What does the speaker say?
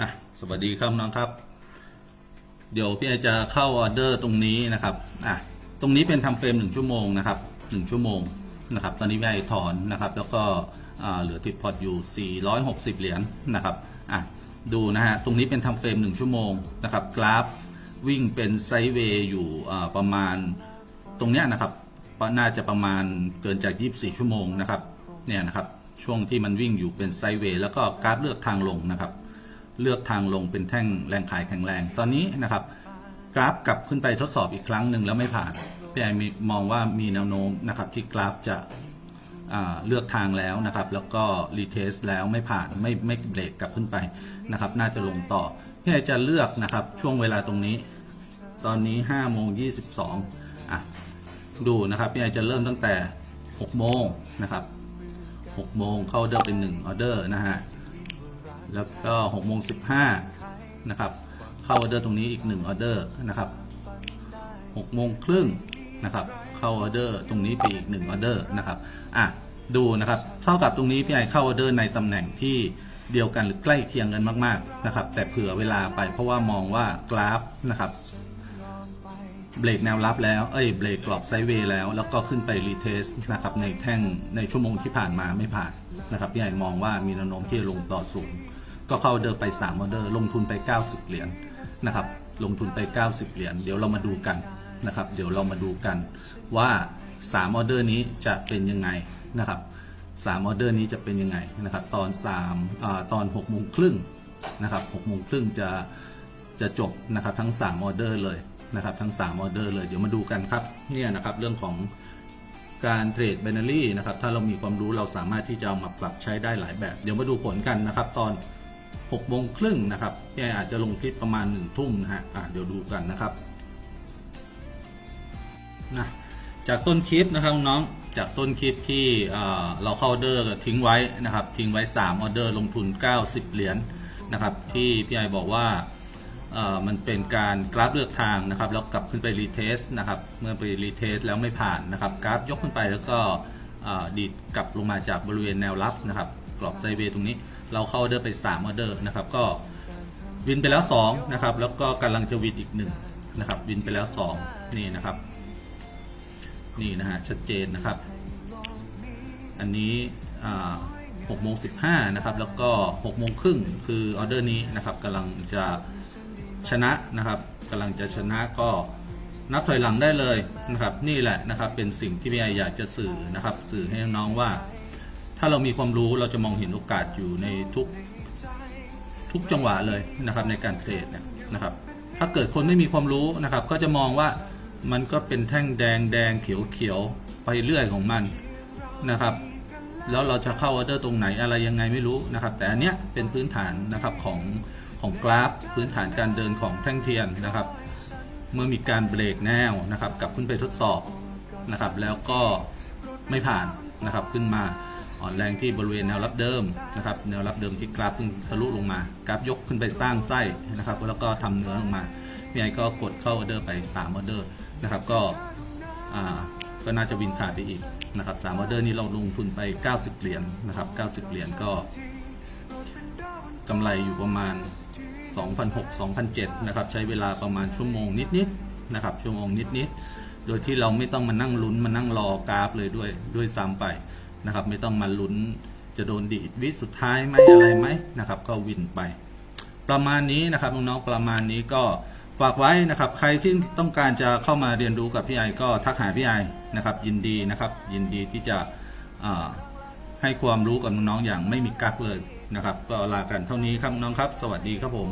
นะสวัสดีครับน้องครับ เดี๋ยวพี่ไอจะเข้าออเดอร์ตรงนี้นะครับอะตรงนี้เป็นทำเฟรมหนึ่งชั่วโมงนะครับหนึ่งชั่วโมงนะครับ ตอนนี้พี่ไอถอนนะครับ แล้วก็อ่าเหลือติดพอร์ตอยู่ 460 เหรียญนะครับอะดูนะฮะตรงนี้เป็นทำเฟรมหนึ่งชั่วโมงนะครับกราฟวิ่งเป็นไซด์เวย์อยู่อ่าประมาณตรงเนี้ยนะครับน่าจะประมาณเกินจาก 24 ชั่วโมงนะครับเนี่ยนะครับช่วงที่มันวิ่งอยู่เป็นไซด์เวย์แล้วก็กราฟเลือกทางลงนะครับ เลือกทางลงเป็นแท่งแรงขายแข็งแรง ตอนนี้นะครับ กราฟกลับขึ้นไปทดสอบอีกครั้งหนึ่งแล้วไม่ผ่านพี่ไอมีมองว่ามีแนวโน้มนะครับที่กราฟจะเลือกทางแล้วนะครับ แล้วก็รีเทสแล้วไม่ผ่านไม่ไม่เบรกกลับขึ้นไปนะครับ น่าจะลงต่อพี่ไอจะเลือกนะครับช่วงเวลาตรงนี้ ตอนนี้5โมง22อะดูนะครับพี่ไอจะเริ่มตั้งแต่6โมงนะครับ6โมงเข้าออเดอร์เป็น1ออเดอร์นะฮะ แล้วก็6โมง15นะครับ เข้าออเดอร์ตรงนี้อีก1ออเดอร์นะครับ6โมงครึ่งนะครับเข้าออเดอร์ตรงนี้ไปอีก1ออเดอร์นะครับอะดูนะครับเท่ากับตรงนี้พี่ไอเข้าออเดอร์ในตำแหน่งที่เดียวกันหรือใกล้เคียงกันมากๆนะครับ แต่เผื่อเวลาไปเพราะว่ามองว่ากราฟนะครับเบรกแนวรับแล้ว เอ้ย เบรกกรอบไซด์เวย์แล้ว แล้วก็ขึ้นไปรีเทสนะครับ ในแท่งในชั่วโมงที่ผ่านมาไม่ผ่านนะครับพี่ใหญ่มองว่ามีแนวโน้มที่จะลงต่อสูง ก็เข้าออเดอร์ไป3ออเดอร์ ลงทุนไป 90 เหรียญนะครับ ลงทุนไป 90 เหรียญ เดี๋ยวเรามาดูกันนะครับ เดี๋ยวเรามาดูกันว่า3ออเดอร์นี้จะเป็นยังไงนะครับ3ออเดอร์นี้จะเป็นยังไงนะครับ ตอน3อ่าตอน6โมงครึ่งนะครับ6โมงครึ่งจะจะจบนะครับทั้ง3ออเดอร์เลยนะครับทั้ง3ออเดอร์เลยเดี๋ยวมาดูกันครับเนี่ยนะครับเรื่องของการเทรด b บ n น r y นะครับถ้าเรามีความรู้เราสามารถที่จะเอามาปรับใช้ได้หลายแบบ เดี๋ยวมาดูผลกันนะครับตอน 6โมงครึ่งนะครับพี่ไออาจจะลงคลิปประมาณ1ทุ่มนะฮะอะเดี๋ยวดูกันนะครับนะจากต้นคลิปนะครับน้องจากต้นคลิปที่เราเข้าออเดอร์ทิ้งไว้นะครับทิ้งไว้3ออเดอร์ลงทุน 90 เหรียญนะครับที่พี่ไอบอกว่ามันเป็นการกราฟเลือกทางนะครับแล้วกลับขึ้นไปรีเทสนะครับเมื่อไปรีเทสแล้วไม่ผ่านนะครับกราฟยกขึ้นไปแล้วก็ดีดกลับลงมาจากบริเวณแนวรับนะครับกรอบไซเวย์ตรงนี้ เราเข้าออเดอร์ไป3ออเดอร์นะครับก็วินไปแล้ว2นะครับแล้วก็กำลังจะวินอีก1นะครับวินไปแล้ว2นี่นะครับนี่นะฮะชัดเจนนะครับ อันนี้6โมง15นะครับแล้วก็6โมงครึ่งคือออเดอร์นี้นะครับกำลังจะชนะนะครับกำลังจะชนะก็นับถอยหลังได้เลยนะครับนี่แหละนะครับเป็นสิ่งที่พี่ไออยากจะสื่อนะครับ สื่อให้น้องๆว่า ถ้าเรามีความรู้เราจะมองเห็นโอกาสอยู่ในทุกทุกจังหวะเลยนะครับในการเทรดเนี่ยนะครับ ถ้าเกิดคนไม่มีความรู้นะครับ ก็จะมองว่ามันก็เป็นแท่งแดงแดงเขียวเขียวไปเรื่อยของมันนะครับ แล้วเราจะเข้าออเดอร์ตรงไหนอะไรยังไงไม่รู้นะครับ แต่อันเนี้ยเป็นพื้นฐานนะครับของของกราฟ พื้นฐานการเดินของแท่งเทียนนะครับ เมื่อมีการเบรกแนวนะครับกลับขึ้นไปทดสอบนะครับ แล้วก็ไม่ผ่านนะครับขึ้นมา อ่อนแรงที่บริเวณแนวรับเดิมนะครับแนวรับเดิมที่กราฟพิ่งทะลุลงมากราฟยกขึ้นไปสร้างไส้นะครับแล้วก็ทำเนื้อลงมาพี่ไอก็กดเข้าออเดอร์ไป3ออเดอร์นะครับก็อ่าก็น่าจะวินขาดไปอีกนะครับสามออเดอร์นี้เราลงทุนไป 90 เหรียญนะครับ 90 เหรียญก็กำไรอยู่ประมาณ 2,600 2,700นะครับใช้เวลาประมาณชั่วโมงนิดๆนะครับชั่วโมงนิดๆโดยที่เราไม่ต้องมานั่งลุ้นมานั่งรอกราฟเลยด้วยด้วยซ้ำไป นะครับ ไม่ต้องมาลุ้นจะโดนดีดวิสุดท้ายไหมอะไรไหมนะครับ ก็วินไป ประมาณนี้นะครับน้องๆประมาณนี้ก็ฝากไว้นะครับ ใครที่ต้องการจะเข้ามาเรียนรู้กับพี่ไอก็ทักหาพี่ไอนะครับ ยินดีนะครับ ยินดีที่จะให้ความรู้กับน้องๆอย่างไม่มีกักเลยนะครับ ก็ลากันเท่านี้ครับน้องครับ สวัสดีครับผม